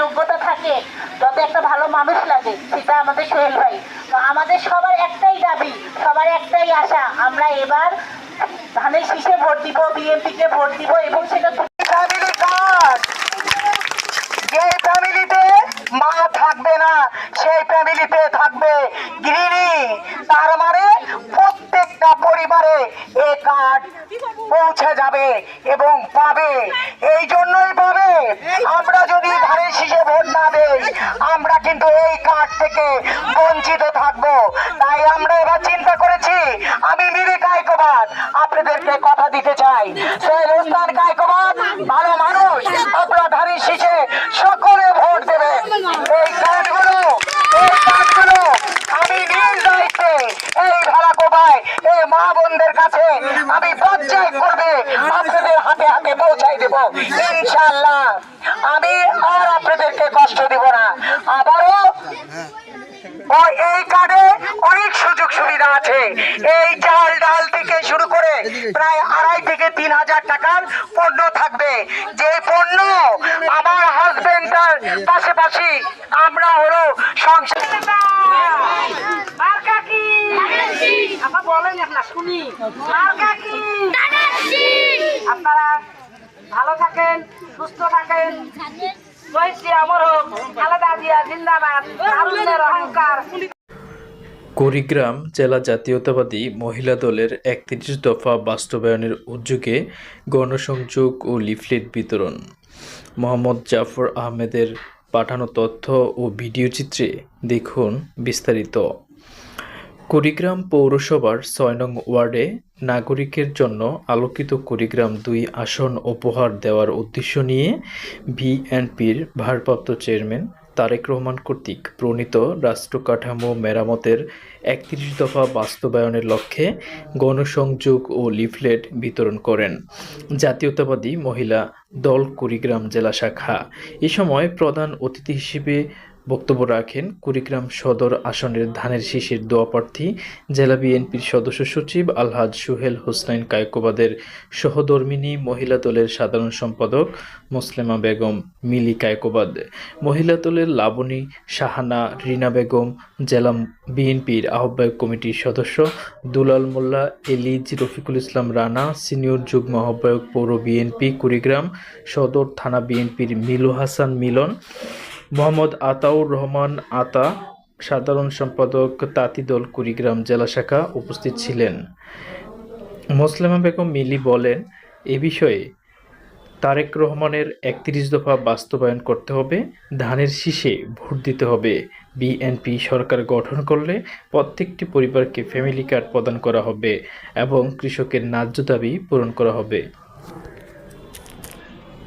যোগ্যতা থাকে তত একটা ভালো মানুষ লাগে, সেটা আমাদের সোহেল ভাই। তো আমাদের সবার একটাই দাবি, সবার একটাই আশা, আমরা এবার ধানের শীষে ভোট দিব, বিএনপিকে ভোট দিব, এবং সেটা যে ফ্যামিলিতে মা থাকবে না, সেই ফ্যামিলিতে থাকবে গৃহিণী তার মানে প্রত্যেকটা পরিবারে এ কার্ড পৌঁছে যাবে এবং পাবে। এই জন্যই পাবে। আমরা যদি ধারে শীষে ভোট না দেই আমরা কিন্তু এই কার্ড থেকে বঞ্চিত থাকব তাই আমরা এবার চিন্তা করেছি আমি মিরি কায়কবাদ আপনাদেরকে কথা দিতে চাই সেই রোস্তান কায়কবাদ ভালো মানুষ আপনারা ধানের শীষে সকলে ভোট দেবেন এই কার্ডগুলো এই কার্ডগুলো আমি নিজ দায়িত্বে এই ভাড়া কোপায় এই মা বোনদের কাছে আমি পঞ্চায়েত করবে। আপনাদের হাতে হাতে পৌঁছাই দেব। ইনশাল্লাহ আমি আর আপনাদেরকে কষ্ট দেব না। আবারও এই কার্ডে অনেক সুযোগ সুবিধা আছে। এই চাল ডাল থেকে শুরু করে প্রায় আড়াই থেকে তিন হাজার টাকার পণ্য থাকবে। যে পণ্য আমার হাজবেন্ডের পাশাপাশি আমরা হলো সংসার বলেন আপনার ভালো থাকেন, সুস্থ থাকেন। আমর হোক জিন্দাবাদ অহংকার। কুড়িগ্রাম জেলা জাতীয়তাবাদী মহিলা দলের একত্রিশ দফা বাস্তবায়নের উদ্যোগে গণসংযোগ ও লিফলেট বিতরণ। মোহাম্মদ জাফর আহমেদের পাঠানো তথ্য ও ভিডিও চিত্রে দেখুন বিস্তারিত। কুড়িগ্রাম পৌরসভার ছয় নং ওয়ার্ডে নাগরিকের জন্য আলোকিত কুড়িগ্রাম দুই আসন উপহার দেওয়ার উদ্দেশ্য নিয়ে বিএনপির ভারপ্রাপ্ত চেয়ারম্যান তারেক রহমান কর্তৃক প্রণীত রাষ্ট্র কাঠামো মেরামতের একত্রিশ দফা বাস্তবায়নের লক্ষ্যে গণসংযোগ ও লিফলেট বিতরণ করেন। জাতীয়তাবাদী মহিলা দল কুড়িগ্রাম জেলা শাখা। এ সময় প্রধান অতিথি হিসেবে বক্তব্য রাখেন কুড়িগ্রাম সদর আসনের ধানের শীষের দোয়া প্রার্থী, জেলা বিএনপির সদস্য সচিব আলহাজ সুহেল হোসনাইন কায়কোবাদের সহধর্মিনী মহিলা দলের সাধারণ সম্পাদক মুসলেমা বেগম মিলি কায়কোবাদ, মহিলা দলের লাবণী শাহানা, রিনা বেগম, জেলা বিএনপির আহ্বায়ক কমিটির সদস্য দুলাল মোল্লা এলিজ রফিকুল ইসলাম রানা, সিনিয়র যুগ্ম আহ্বায়ক পৌর বিএনপি কুড়িগ্রাম সদর থানা বিএনপির মিলু হাসান মিলন মোহাম্মদ আতাউর রহমান আতা, সাধারণ সম্পাদক তাঁতিদল কুড়িগ্রাম জেলা শাখা উপস্থিত ছিলেন। মোসলেমা বেগম মিলি বলেন, এ বিষয়ে তারেক রহমানের একত্রিশ দফা বাস্তবায়ন করতে হবে, ধানের শীষে ভোট দিতে হবে। বিএনপি সরকার গঠন করলে প্রত্যেকটি পরিবারকে ফ্যামিলি কার্ড প্রদান করা হবে এবং কৃষকের ন্যায্য দাবি পূরণ করা হবে।